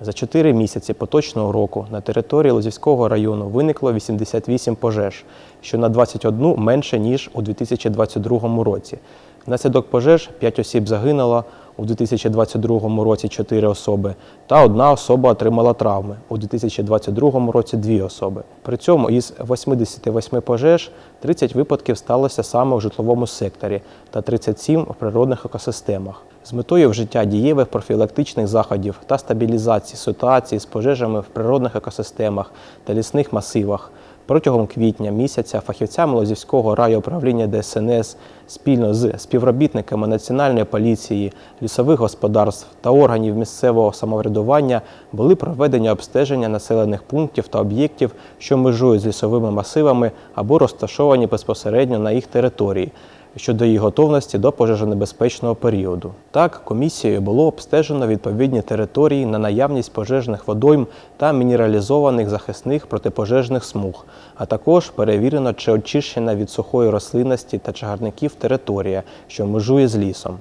За 4 місяці поточного року на території Лозівського району виникло 88 пожеж, що на 21 менше, ніж у 2022 році. Внаслідок пожеж 5 осіб загинуло, у 2022 році 4 особи, та одна особа отримала травми. У 2022 році 2 особи. При цьому із 88 пожеж 30 випадків сталося саме в житловому секторі та 37 в природних екосистемах. З метою вжиття дієвих профілактичних заходів та стабілізації ситуації з пожежами в природних екосистемах та лісних масивах Протягом квітня місяця фахівцями Лозівського райуправління ДСНС спільно з співробітниками Національної поліції, лісових господарств та органів місцевого самоврядування були проведені обстеження населених пунктів та об'єктів, що межують з лісовими масивами або розташовані безпосередньо на їх території щодо її готовності до пожежонебезпечного періоду. Так, комісією було обстежено відповідні території на наявність пожежних водойм та мінералізованих захисних протипожежних смуг, а також перевірено, чи очищена від сухої рослинності та чагарників територія, що межує з лісом.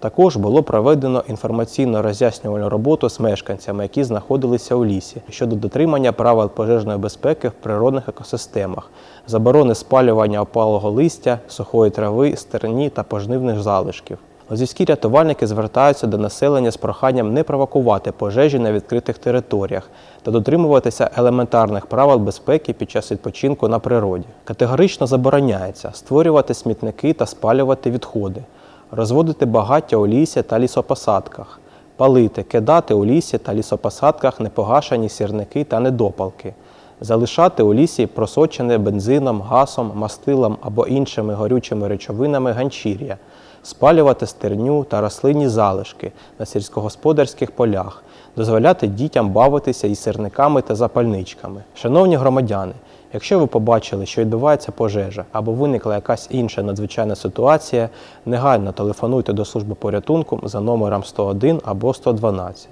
Також було проведено інформаційно роз'яснювальну роботу з мешканцями, які знаходилися у лісі, щодо дотримання правил пожежної безпеки в природних екосистемах, заборони спалювання опалого листя, сухої трави, стерні та пожнивних залишків. Лозівські рятувальники звертаються до населення з проханням не провокувати пожежі на відкритих територіях та дотримуватися елементарних правил безпеки під час відпочинку на природі. Категорично забороняється створювати смітники та спалювати відходи розводити багаття у лісі та лісопосадках, палити, кидати у лісі та лісопосадках непогашені сірники та недопалки, залишати у лісі просочене бензином, газом, мастилом або іншими горючими речовинами ганчір'я, спалювати стерню та рослинні залишки на сільськогосподарських полях, дозволяти дітям бавитися із сірниками та запальничками. Шановні громадяни, Якщо ви побачили, що відбувається пожежа або виникла якась інша надзвичайна ситуація, негайно телефонуйте до служби порятунку за номером 101 або 112.